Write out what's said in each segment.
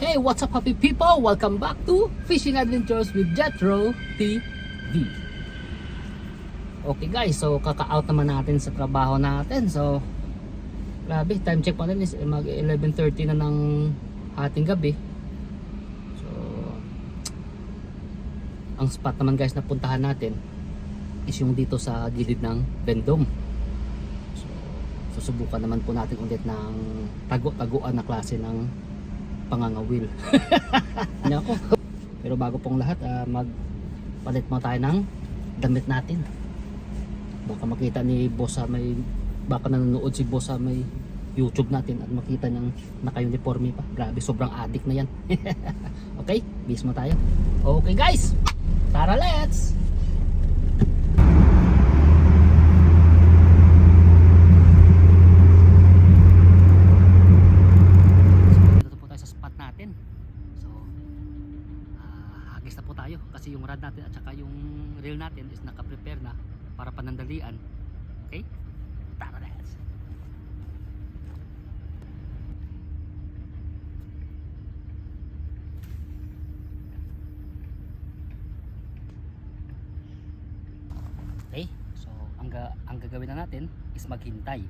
Hey, what's up happy people? Welcome back to Fishing Adventures with Jetro TV. Okay guys, so kaka-out naman natin sa trabaho natin. So, grabe, time check pa rin is mag 11.30 na ng ating gabi. So, ang spot naman guys na puntahan natin is yung dito sa gilid ng Bendom. So, susubukan naman po natin ulit ng tago-taguan na klase ng pangangawil. Nako. Pero bago pong lahat, ah, magpalit mo tayo ng damit natin. Baka makita ni boss sa may baka nanonood si boss sa may YouTube natin at makita niyang naka-uniforme pa. Grabe, sobrang addict na yan. okay, bis mo tayo. Okay guys, tara let's! So, dito po tayo sa spot natin. So, ah, hagis na po tayo kasi yung rod natin at saka yung reel natin is naka-prepare na para panandalian. Okay? Tara let's! Okay? So, ang, ang gagawin na natin is maghintay.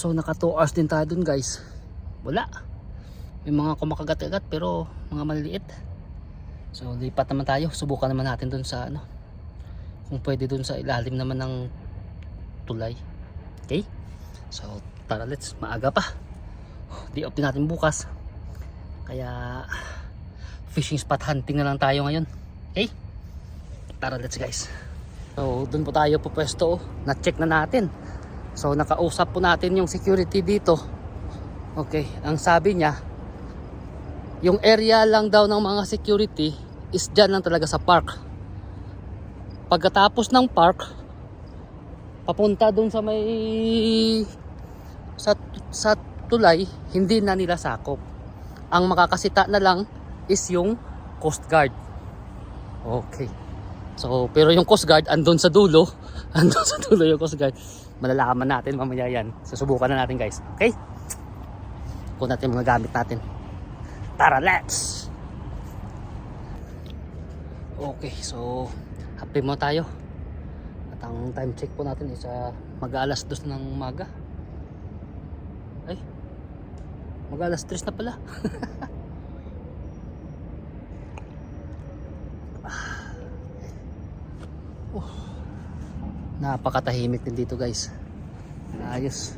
So naka 2 hours din tayo dun guys. Wala. May mga kumakagat-agat pero mga maliliit. So lipat naman tayo. Subukan naman natin dun sa ano. Kung pwede dun sa ilalim naman ng tulay. Okay? So tara let's. Maaga pa. Di off natin bukas. Kaya fishing spot hunting na lang tayo ngayon. Okay? Tara let's guys. So dun po tayo po pwesto. Na-check na natin. So nakausap po natin yung security dito. Okay, ang sabi niya, yung area lang daw ng mga security is dyan lang talaga sa park. Pagkatapos ng park, papunta dun sa may sa, sa tulay, hindi na nila sakop. Ang makakasita na lang is yung Coast Guard. Okay. So, pero yung Coast Guard andun sa dulo. Andun sa dulo yung Coast Guard. Malalaman natin mamaya yan. Susubukan na natin guys. Okay? Kunin natin mga gamit natin. Tara, let's! Okay, so happy mo tayo. At ang time check po natin is uh, mag-alas dos ng umaga. Ay, mag-alas tres na pala. napakatahimik din dito guys ayos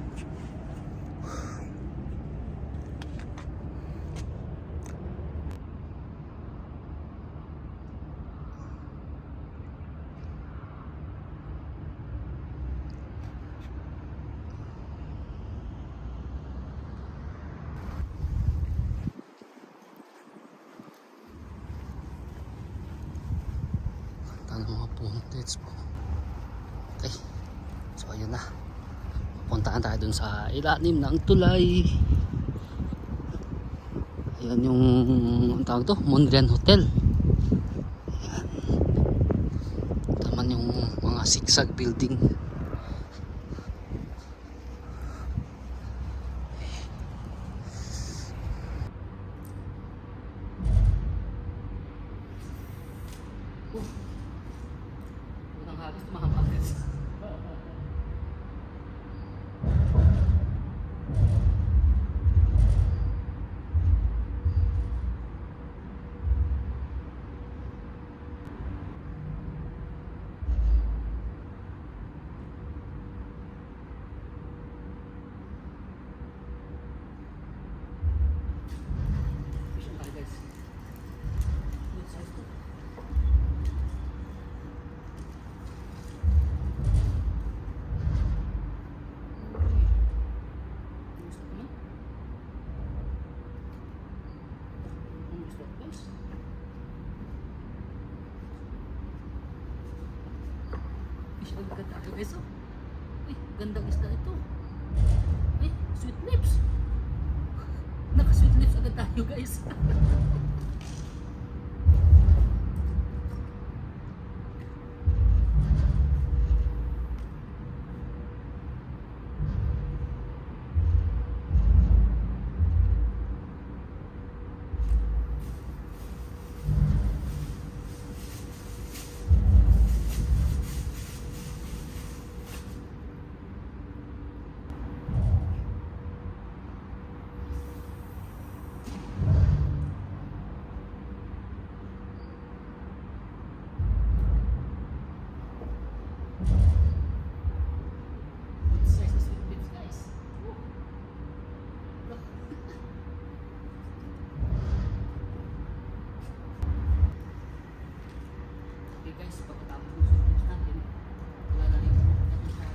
Tanong mga puntits po. Okay. So ayun na. Pupuntahan tayo dun sa ilalim ng tulay. Ayan yung ang tawag to, Mondrian Hotel. Ayan. Taman yung mga sigsag building. Unang hagis, tumahangagis. Fishing tayo guys. Good size to. Ang ganda guys oh. Ay, gandang isda ito. Ay, sweet lips. Naka sweet lips agad tayo guys. Good size na sweet lips guys. Woo. Okay guys, pagkatapos ng sweet lips natin, wala na rin natin sa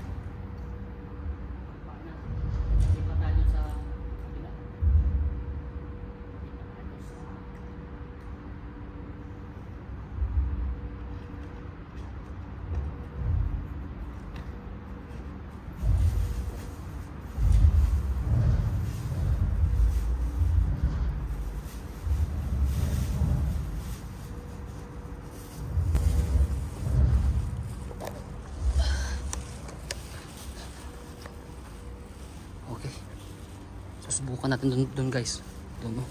pagpaan natin. Lipa tayo sa kabila. Lipa tayo sa Okay. Susubukan natin dun, dun guys. Dun oh.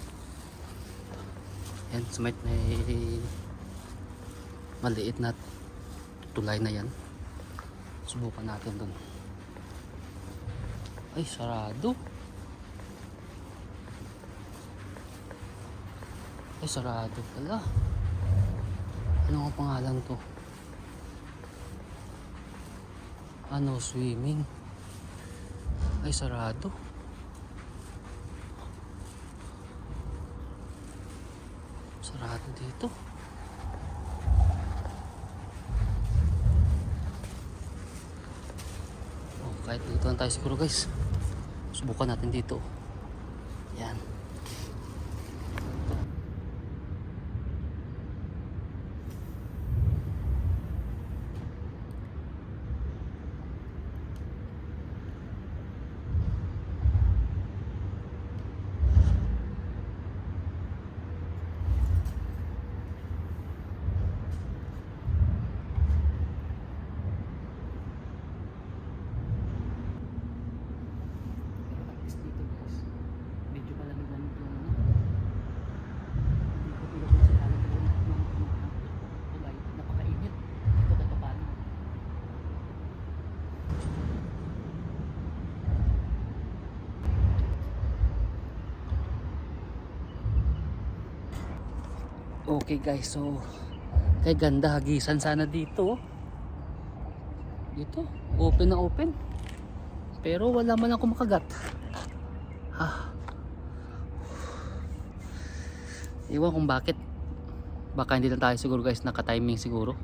Yan, sa may may maliit na tulay na yan. Subukan natin dun. Ay, sarado. Ay, sarado pala. Ano ang pangalan to? Ano, swimming. Ay, sarado. Sarado dito. Oh, kahit dito lang tayo siguro guys. Subukan natin dito. Yan. At least dito guys, medyo malamig-lamig yung ano. Hindi ko tulad dun sa ilalim ng ng- ng- ng tulay. Napakainit. Ito kahit pa paano. Okay guys, so kay ganda hagisan sana dito. Dito, open na open. Pero wala man lang kumakagat. Ah. Iwan kung bakit. Baka hindi lang tayo siguro guys naka-timing siguro.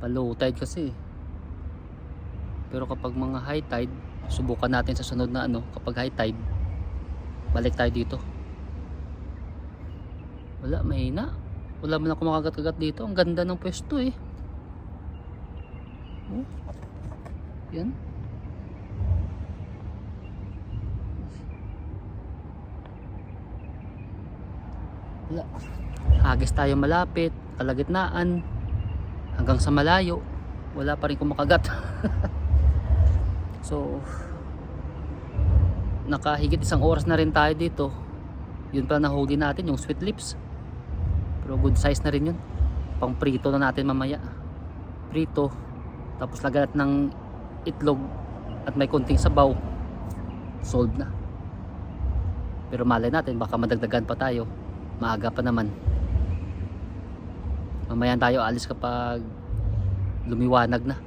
Pa low tide kasi. Pero kapag mga high tide, subukan natin sa sunod na ano, kapag high tide, balik tayo dito. Wala, mahina. Wala man lang kumakagat-kagat dito. Ang ganda ng pwesto eh. Oh. Yan. Wala. Hagis tayo malapit, kalagitnaan, hanggang sa malayo. Wala pa rin kumakagat. so, nakahigit isang oras na rin tayo dito. Yun pa nahuli natin, yung sweet lips. Pero good size na rin yun. Pang prito na natin mamaya. Prito. Tapos natin ng itlog at may konting sabaw. Solved na. Pero malay natin, baka madagdagan pa tayo. Maaga pa naman. Mamaya tayo alis kapag lumiwanag na.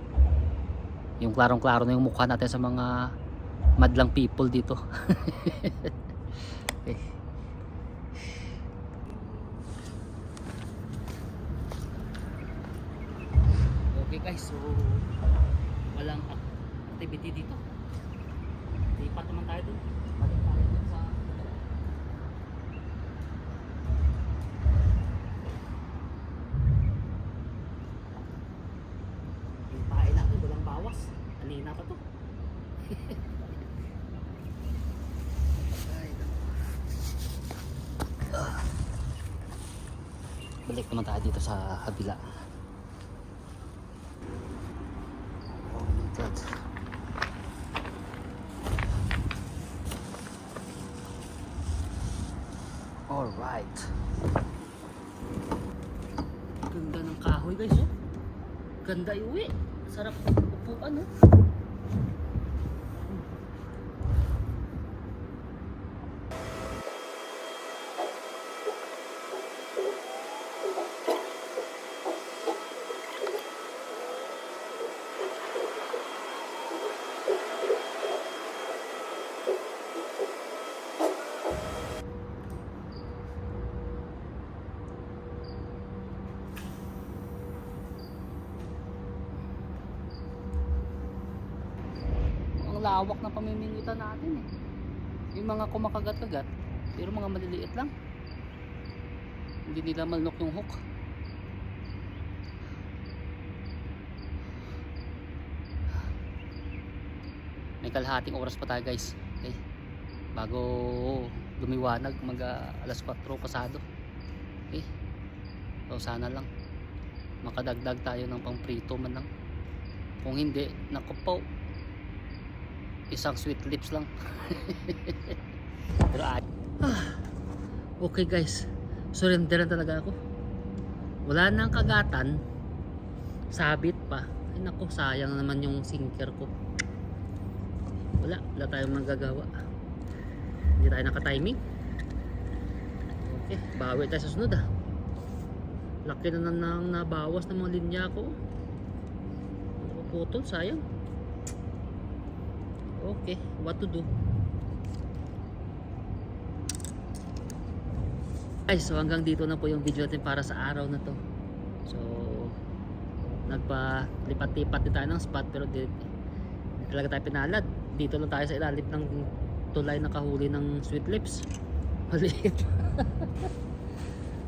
Yung klarong-klaro na yung mukha natin sa mga madlang people dito. okay. Okay guys, so walang activity dito. Lipat naman tayo dun. Balik tayo dun sa bawas. Kanina pa to. Balik naman tayo dito sa kabila. Alright. Ganda ng kahoy guys oh. Ganda iuwi. Sarap upuan oh. Ang lawak na pamimilitan natin eh. Yung mga kumakagat-kagat, pero mga maliliit lang. Hindi nila malnok yung hook. May kalahating oras pa tayo guys. Okay. Bago lumiwanag mag ah, alas 4 pasado. Okay. So sana lang makadagdag tayo ng pangprito man lang. Kung hindi, naku po, isang sweet lips lang. Pero. Ah, okay guys. Surrenderan talaga ako. Wala nang kagatan. Sabit pa. Ay naku, sayang naman yung sinker ko. Wala, wala tayong magagawa. Hindi tayo naka-timing. Okay, bawi tayo sa sunod ah. Laki na nang nabawas ng mga linya ko. Putol, sayang. Okay, what to do? Guys, so hanggang dito na po yung video natin para sa araw na to. So, nagpa lipat-lipat din tayo ng spot pero di, di talaga tayo pinalad. Dito lang tayo sa ilalim ng tulay na kahuli ng sweet lips. Maliit.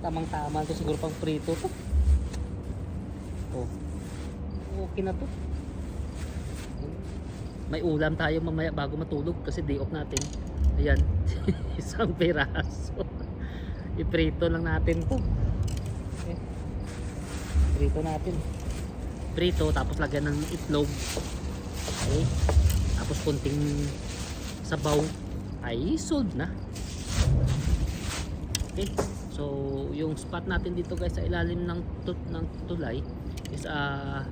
Tamang-tama to siguro pang prito to. Oh. Okay na to. May ulam tayo mamaya bago matulog kasi day off natin. Ayan. Isang peraso. Iprito lang natin to. Okay. Prito natin. Prito tapos lagyan ng itlog. Okay. Tapos kunting sabaw ay sold na. Okay. So, yung spot natin dito guys sa ilalim ng tut ng tulay is ah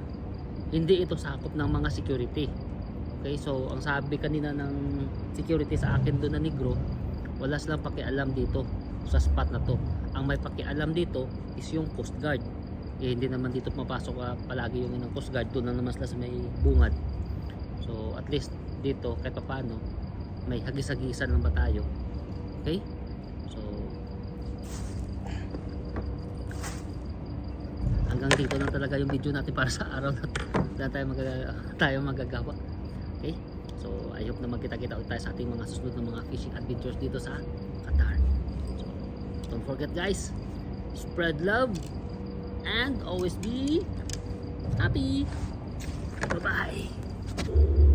hindi ito sakop ng mga security. Okay, so ang sabi kanina ng security sa akin doon na negro, wala silang pakialam dito sa spot na to. Ang may pakialam dito is yung Coast Guard. Eh, hindi naman dito mapasok ah, palagi yung ng Coast Guard, doon na naman sila sa may bungad. So at least dito kahit paano may hagis-hagisan lang ba tayo. Okay? So hanggang dito na talaga yung video natin para sa araw na tayo, magaga, tayo magagawa. Okay? So, I hope na magkita-kita ulit tayo sa ating mga susunod na mga fishing adventures dito sa Qatar. So, don't forget guys, spread love and always be happy. Bye-bye.